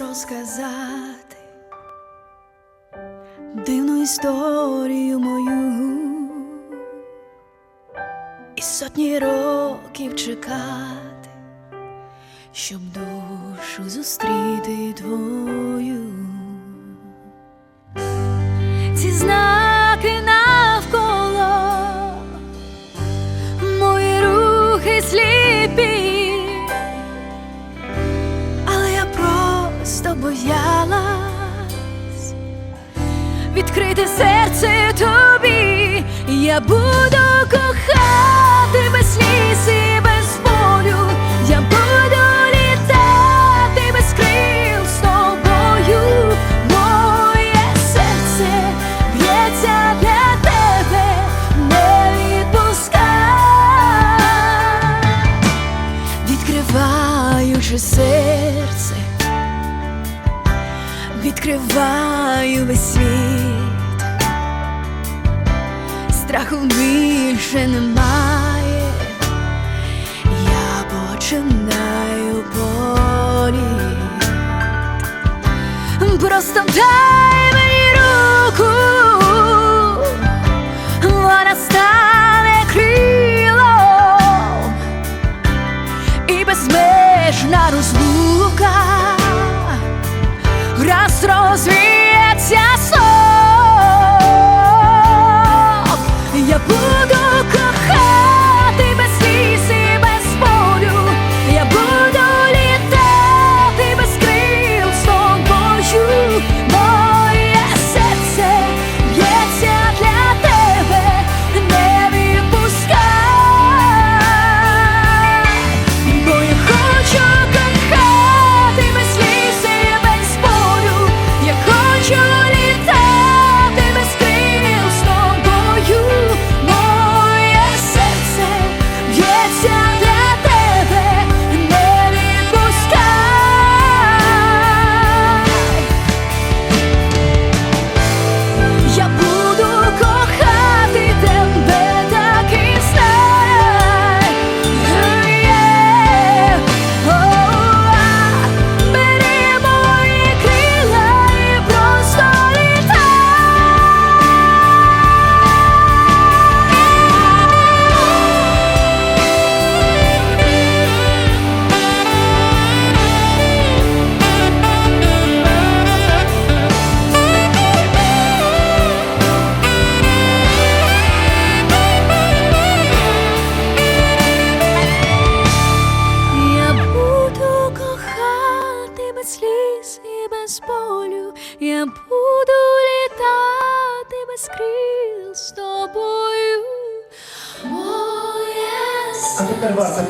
розказати дивну історію мою і сотні років чекати, щоб душу зустріти твою. Відкрити серце тобі, я буду кохати без сліз і без відкриваю весь світ, страху більше немає, я починаю політ. Просто дай мені руку, вона стане крилом і безмежна розлука Raz без болю, я буду літати без крил з тобою. Моє А тепер варта